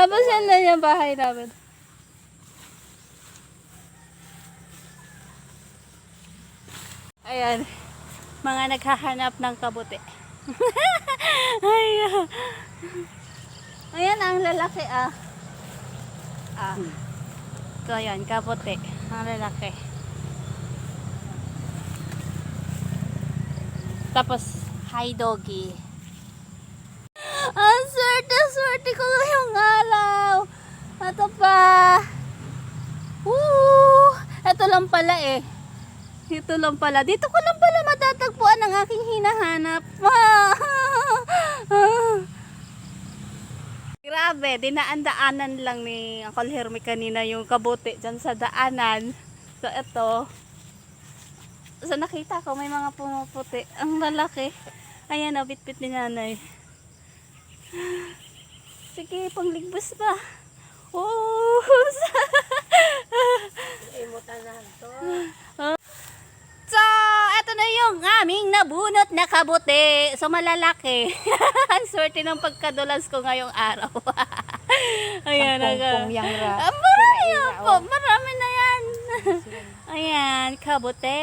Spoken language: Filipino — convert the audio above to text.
Tapos yan na yung bahay namin. Ayan. Mga naghahanap ng kabuti. Ayan. Ayan ang lalaki ah. Ah. So ayan, kabuti. Ang lalaki. Tapos, hi doggy. Ang swerte, swerte ko ngayong araw. Ito pa. Woo! Ito lang pala eh. Ito lang pala. Dito ko lang pala matatagpuan ang aking hinahanap. Grabe, dinaan-daanan lang ni Uncle Hermie kanina yung kabuti dyan sa daanan. So, ito. So, nakita ko may mga pumuputi. Ang lalaki. Ayan, oh, bit-bit ni nanay. Sige, pangligbos pa. Oh, So, eto na yung aming nabunot na kabuti. So, malalaki. Ang swerte ng pagkadulas ko ngayong araw. Ayan, aga. Ah, marami po. Marami na yan. Ayan, kabuti.